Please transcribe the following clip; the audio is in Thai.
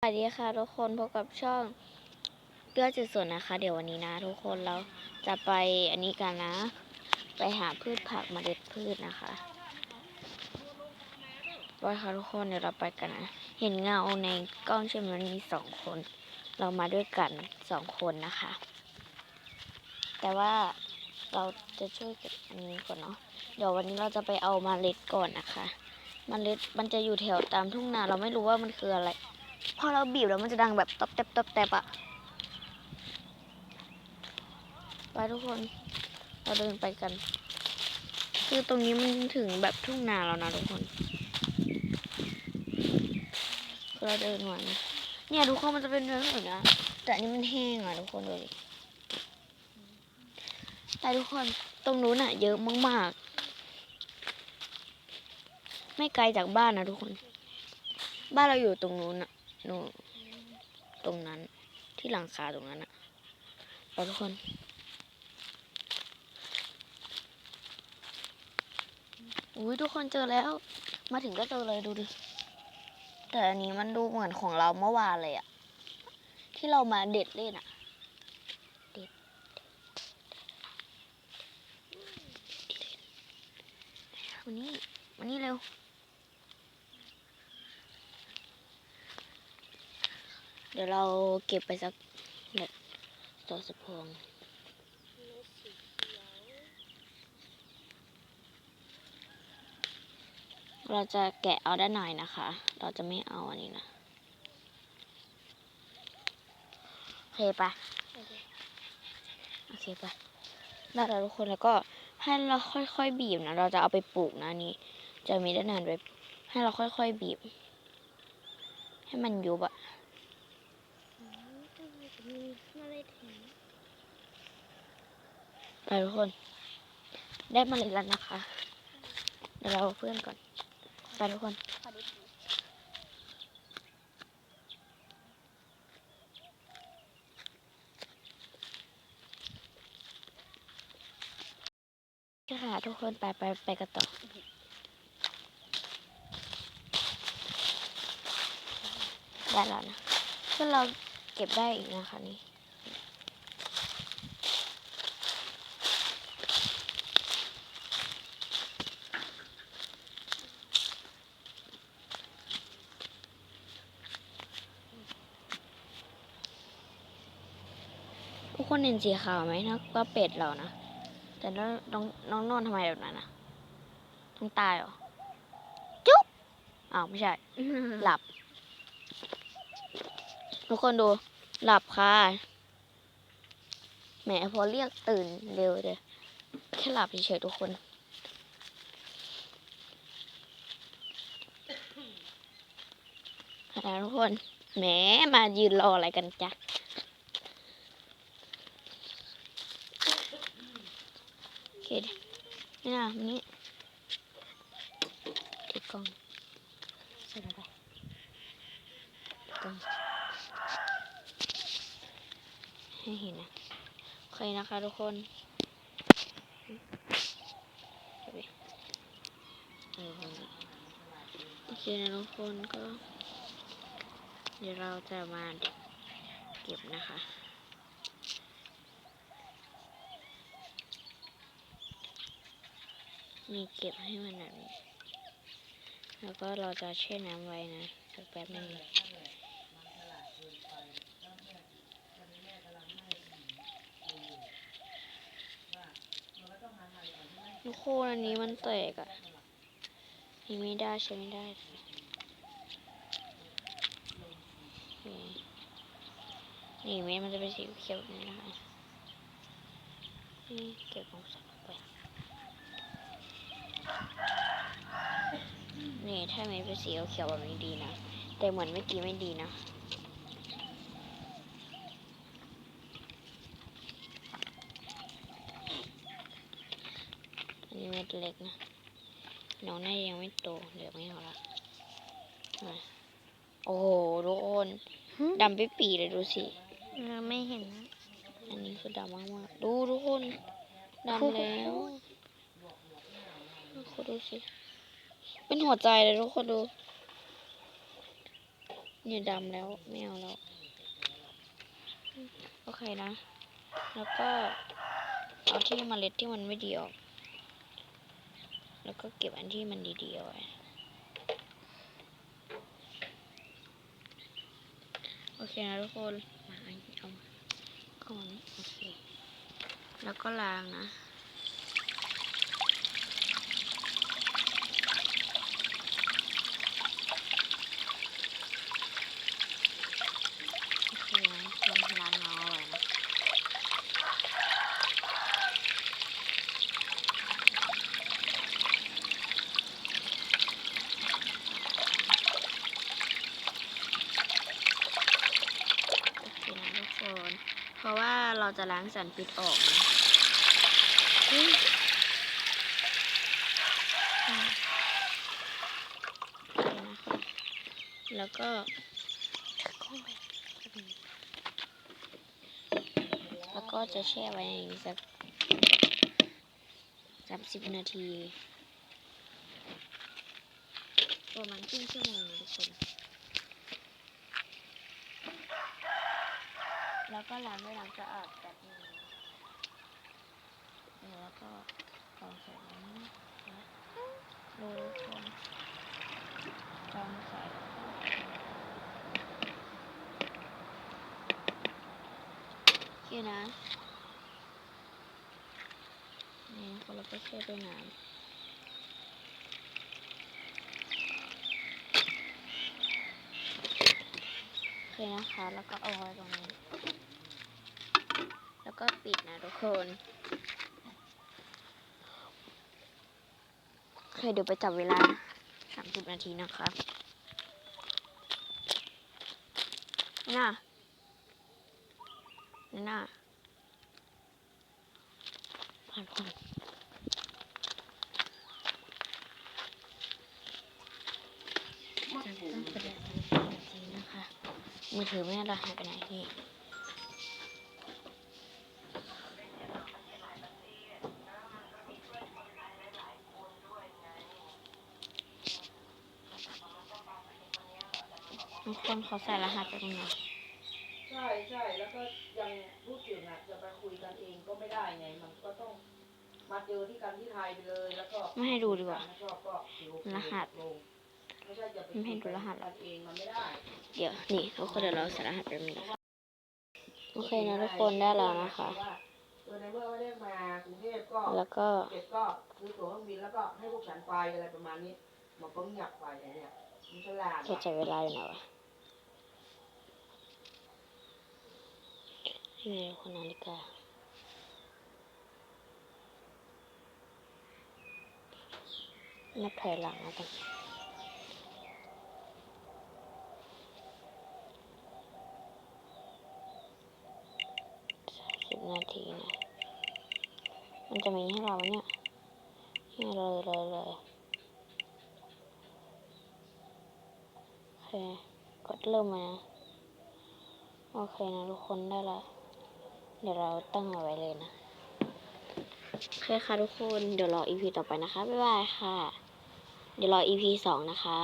สวัสดีค่ะทุกคนพบกับช่องเลือดจุดส่วนนะคะ เดี๋ยววันนี้นะ ทุกคนเราจะไปอันนี้กันนะ ไปหาพืชผักเมล็ดพืชนะคะไปค่ะทุกคนเดี๋ยวเราไปกันนะ เห็นเงาในกล้องใช่ไหมมันมีสองคน เรามาด้วยกันสองคนนะคะ แต่ว่าเราจะช่วยก็บอันนี้ก่อนเนาะเดี๋ยววันนี้เราจะไปเอามาเล็ดก่อนนะคะมเมล็ดมันจะอยู่แถวตามทุ่งนาเราไม่รู้ว่ามันคืออะไร พอเราบีบแล้วมันจะดังแบบตบแตบตบแตบอะไปทุกคนเราเดินไปกัน คือตรงนี้มันถึงแบบทุ่งนาแล้วนะทุกคนคือเราเดินมาเนี่ยทุกคนมันจะเป็นเนื้อแบบนี้แต่อันนี้มันแห้งอะทุกคนดูดิแต่ทุกคนตรงนู้นอะเยอะมากๆ ไม่ไกลจากบ้านนะทุกคน บ้านเราอยู่ตรงนู้นอะ นู่นตรงนั้นที่หลังคาตรงนั้นอะเราทุกคนอุ้ยทุกคนเจอแล้ว มาถึงก็เจอเลยดูดิ แต่อันนี้มันดูเหมือนของเราเมื่อวานเลยอะที่เรามาเด็ดเล่นอะวันนี้วันนี้เร็ว ดี๋ยวเราเก็บไปสักเนี่ยต่อสะพวงเราจะแกะเอาด้านในนะคะ เราจะไม่เอาอันนี้นะโอเคปะโอเคปะได้แล้วทุกคนแล้วก็ให้เราค่อยๆบีบนะ เราจะเอาไปปลูกนะนนี้จะมีด้านในไว้ให้เราค่อยๆบีบ ให้มันยุบอะ ไปทุกคน ได้มาเลยแล้วนะคะ เดี๋ยวเราเอาเพื่อนก่อน ไปทุกคนค่ะทุกคนไปไปไปกันต่อได้แล้วนะก็เรา เก็บได้อีกนะคะนี่ทุกคนเห็นสีขาวไหมนะก็เป็ดเรานะ แต่น้องน้องน้องนอนทำไมแบบนั้นนะต้องตายเหรอ จุ๊บอ้าวไม่ใช่ หลับ ทุกคนดูหลับค่ะแหมพอเรียกตื่นเร็วเลยแค่หลับเฉยๆทุกคนแล้วทุกคนแหมมายืนรออะไรกันจ๊ะโอเคดินี่นะมันนี่ติดกล้องใส่ลงไปติดกล้อง ให้เห็นนะโอเคนะคะทุกคนโอเคนะทุกคนก็ เดี๋ยวเราจะมาเก็บนะคะนี่เก็บให้มันแบบนี้ แล้วก็เราจะแช่น้ำไว้นะสักแป๊บนึง ทุกคนอันนี้มันแตกอะ่ะนี่ไม่ได้ใช้ไม่ได้นี่นี่เม็ดมันจะเป็นสีเขียวแบบนี้นะคะนี่เก็บของสักไป นี่ถ้าเม็ดเป็นสีเขียวแบบนี้ดีนะ แต่เหมือนเมื่อกี้ไม่ดีนะ อันนี้เม็ดเล็กนะน้องน่าจะยังไม่โตเดี๋ยวไม่เอาละมาโอ้โหทุกคนดำไปปีเลยดูสิไม่เห็นนะอันนี้คือดำมากๆดูทุกคนดำแล้วทุกคนดูสิเป็นหัวใจเลยทุกคนดูเนี่ยดำแล้วไม่เอาแล้วโอเคนะ แล้วก็เอาที่เมล็ดที่มันไม่ดีออก แล้วก็เก็บอันที่มันดีๆไว้โอเคนะทุกคนมาเอามาเข้ามานี่โอเค แล้วก็ล้างนะ โอเคนะลองล้างน้องเอาไว้นะ โอเคนะทุกคน เพ ราะว่าเราจะล้างสารพิษออกนะแล้วก็แล้วก็จะแช่ไว้ในนี้สักสามสิบนาที ประมาณครึ่งชั่วโมงนะทุกคน แล้วก็ล้างด้วยน้ำสะอาดแบบนึงเออแล้วก็ลองใส่น้ำนะดูทุกคนลองใส่แล้วก็โอเคนะนี่คนเราก็แช่ด้วยน้ำโอเคนะคะ แล้วก็เอาไว้ตรงนี้ แล้วก็ปิดนะทุกคนเคยเดี๋ยวไปจับเวลา 30 นาทีนะครับนี่น่ะนี่น่ะผ่านก่อนจะต้องประเดี๋ยวนาทีนะคะมือถือแม่เราหายไปไหนนี่ ทุกคนเขาใส่รหัสไปตรงไหนใช่ใช่แล้วก็ยังพูดถึงอะจะไปคุยกันเองก็ไม่ได้ไงมันก็ต้องมาเจอที่กันที่ไทยไปเลยแล้วก็ไม่ให้ดูดีกว่าไม่ชอบก็เดี๋ยวรหัสลงไม่ใช่จะไปไม่ให้ดูรหัสหรกัอกนเองมันไม่ได้เดี๋ยวนี่ทุกคนเดี๋ยวเราใส่รหัสไปตรงนี้โอเคนะทุกคนได้แล้วนะคะว่าเออในเมื่อไม่ได้มากรุงเทพก็แล้วก็เก็บก็ซื้อตั๋วเครื่องบินแล้วก็ให้พวกฉันไปอะไรประมาณนี้มันก็เงียบไปไอ้เนี่ยมันฉลาดจะอะจับเวลาอยู่ไหนวะ นี่ไงคนนาฬิกานับถอยหลังนะตอนสามสิบนาทีนะ มันจะมีให้เราเนี่ยนี่เลยเลยเลยโอเค กดเริ่มมานะโอเคนะทุกคนได้ละ เดี๋ยวเราตั้งเอาไว้เลยนะโอเคค่ะทุกคน เดี๋ยวรออีพีต่อไปนะคะ บ๊ายบายค่ะ เดี๋ยวรออีพีสองนะคะ